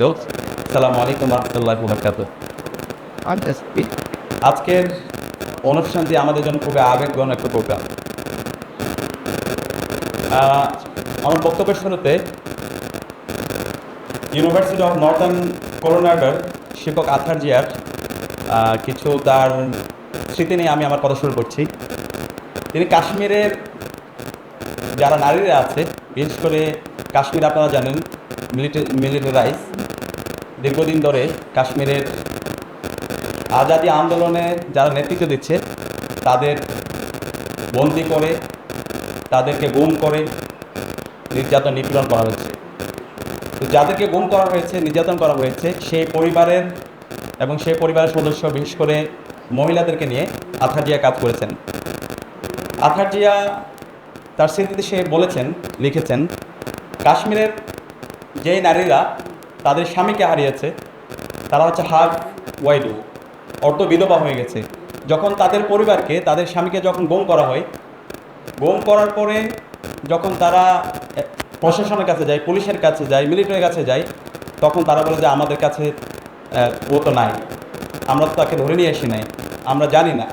তো সালামু আলাইকুম রহমতুল্লাহ বরকাত just be. আজকের অনুষ্ঠানটি আমাদের জন্য খুবই আবেগঘন একটা প্রোগ্রাম আমার বক্তব্যের শুরুতে ইউনিভার্সিটি অফ নর্থার্ন করোনাডার শিক্ষক আথার জিয়ার কিছু তার স্মৃতি নিয়ে আমি আমার কথা শুরু করছি। তিনি কাশ্মীরের যারা নারীরা আছে বিশেষ করে কাশ্মীর আপনারা জানেন মিলিটারি মিলিটারাইজ দীর্ঘদিন ধরে কাশ্মীরের আজাদি আন্দোলনে যারা নেতৃত্ব দিচ্ছে, তাদের বন্দি করে, তাদেরকে গুম করে নির্যাতন নিপীড়ন করা হচ্ছে তো যাদেরকে গুম করা হয়েছে, নির্যাতন করা হয়েছে, সেই পরিবারের এবং সেই পরিবারের সদস্য, বিশেষ করে মহিলাদেরকে নিয়ে আথারজিয়া কাজ করেছেন। আথারজিয়া তার স্মৃতিতে সে বলেছেন, লিখেছেন, কাশ্মীরের যেই নারীরা তাদের স্বামীকে হারিয়েছে। তারা হচ্ছে হাফ ওয়াইডু অর্থ বিধবা হয়ে গেছে। যখন তাদের পরিবারকে, তাদের স্বামীকে যখন গুম করা হয়, গুম করার পরে যখন তারা প্রশাসনের কাছে যায়, পুলিশের কাছে যায়, মিলিটারির কাছে যায়, তখন তারা বলে যে, আমাদের কাছে ও তো নাই। আমরা তো তাকে ধরে নিয়ে আসি নাই। আমরা জানি না।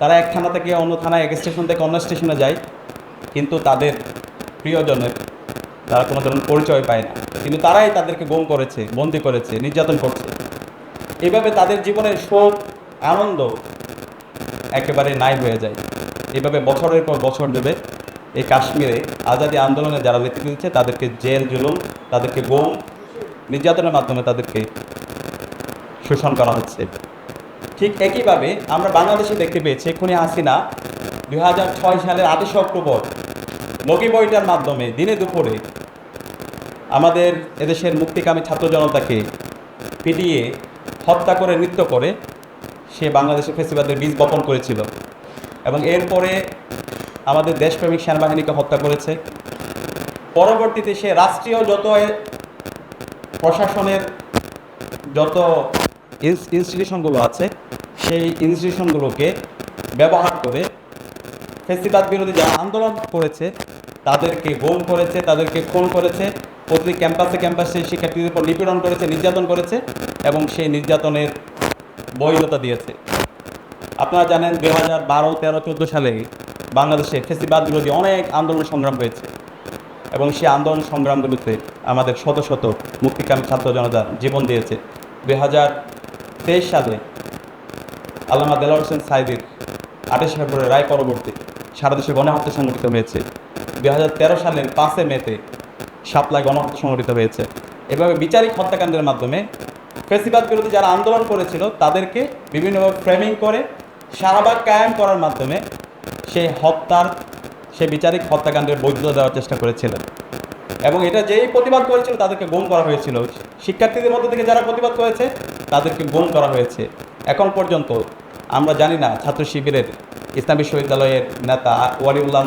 তারা এক থানা থেকে অন্য থানায়, এক স্টেশন থেকে অন্য স্টেশনে যায়। কিন্তু তাদের প্রিয়জনের তারা কোনো ধরনের পরিচয় পায় না। কিন্তু তারাই তাদেরকে গুম করেছে, বন্দি করেছে, নির্যাতন করছে। এভাবে তাদের জীবনের শোক, আনন্দ একেবারে নাই হয়ে যায়। এভাবে বছরের পর বছর দেবে এই কাশ্মীরে আজাদি আন্দোলনে যারা নেতৃত্ব দিচ্ছে, তাদেরকে জেল, জুলুম, তাদেরকে গুম, নির্যাতনের মাধ্যমে তাদেরকে শোষণ করা হচ্ছে। ঠিক একইভাবে আমরা বাংলাদেশে দেখতে পেয়েছি এক্ষুনি হাসিনা দুই হাজার ছয় সালের আঠাশে অক্টোবর লগি বইটার মাধ্যমে দিনে দুপুরে আমাদের এদেশের মুক্তিকামী ছাত্র জনতাকে পিটিয়ে হত্যা করে নৃত্য করে সে বাংলাদেশের ফেসিবাদের বীজ বপন করেছিল। এবং এরপরে আমাদের দেশপ্রেমিক সেনাবাহিনীকে হত্যা করেছে। পরবর্তীতে সে রাষ্ট্রীয় যত প্রশাসনের যত ইনস- ইনস্টিটিউশনগুলো আছে, সেই ইনস্টিটিউশনগুলোকে ব্যবহার করে ফেসিবাদ বিরোধী যারা আন্দোলন করেছে তাদেরকে গোল করেছে, তাদেরকে খুন করেছে, প্রতি ক্যাম্পাসে ক্যাম্পাসে শিক্ষার্থীদের উপর নিপীড়ন করেছে, নির্যাতন করেছে এবং সেই নির্যাতনের বৈধতা দিয়েছে। আপনারা জানেন দু হাজার বারো, তেরো, চোদ্দ সালে বাংলাদেশে ফেসিবাদ বিরোধী অনেক আন্দোলন সংগ্রাম হয়েছে এবং সেই আন্দোলন সংগ্রামগুলোতে আমাদের শত শত মুক্তিকামী ছাত্র জনতা জীবন দিয়েছে। দু হাজার তেইশ সালে আল্লামা দেলাওয়ার হোসেন সাইদির আঠাশ ফেব্রুয়ারি রায় পরবর্তী সারা দেশে গণহত্যা সংগঠিত হয়েছে। দুই হাজার তেরো সালের পাঁচে মেতে সাপ্লাই গণহত্যা সংগঠিত হয়েছে। এভাবে বিচারিক হত্যাকাণ্ডের মাধ্যমে ফেসিবাদ বিরোধী যারা আন্দোলন করেছিল, তাদেরকে বিভিন্নভাবে ফ্রেমিং করে শাহবাগ কায়েম করার মাধ্যমে সেই হত্যার, সে বিচারিক হত্যাকাণ্ডের বৈধতা দেওয়ার চেষ্টা করেছিলেন। এবং এটা যেই প্রতিবাদ করেছিল, তাদেরকে গুম করা হয়েছিল। শিক্ষার্থীদের মধ্যে থেকে যারা প্রতিবাদ করেছে, তাদেরকে গুম করা হয়েছে। এখন পর্যন্ত আমরা জানি না ছাত্র শিবিরের ইসলাম বিশ্ববিদ্যালয়ের নেতা ওয়ালিউল্লাহ